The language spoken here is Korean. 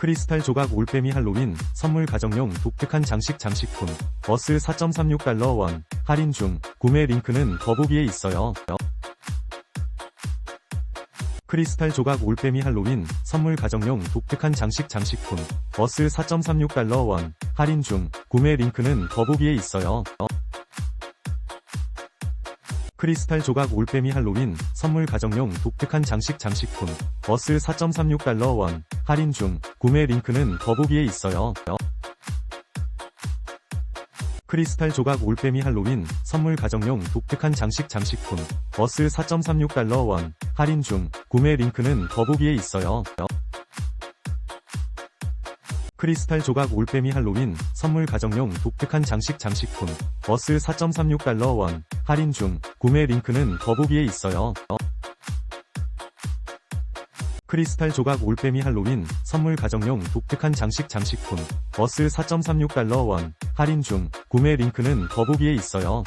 크리스탈 조각 올빼미 할로윈 선물 가정용 독특한 장식 장식품 버스 4.36달러 원 할인 중 구매 링크는 더보기에 있어요. 크리스탈 조각 올빼미 할로윈 선물 가정용 독특한 장식 장식품 버스 4.36달러 원 할인 중 구매 링크는 더보기에 있어요. 크리스탈 조각 올빼미 할로윈 선물 가정용 독특한 장식 장식품 버스 4.36달러 원 할인 중 구매 링크는 더보기에 있어요. 크리스탈 조각 올빼미 할로윈 선물 가정용 독특한 장식 장식품 버스 4.36달러 원 할인 중 구매 링크는 더보기에 있어요. 크리스탈 조각 올빼미 할로윈 선물 가정용 독특한 장식 장식품 버스 4.36달러 원 할인 중 구매 링크는 더보기에 있어요. 크리스탈 조각 올빼미 할로윈 선물 가정용 독특한 장식 장식품 버스 4.36달러 원 할인 중 구매 링크는 더보기에 있어요.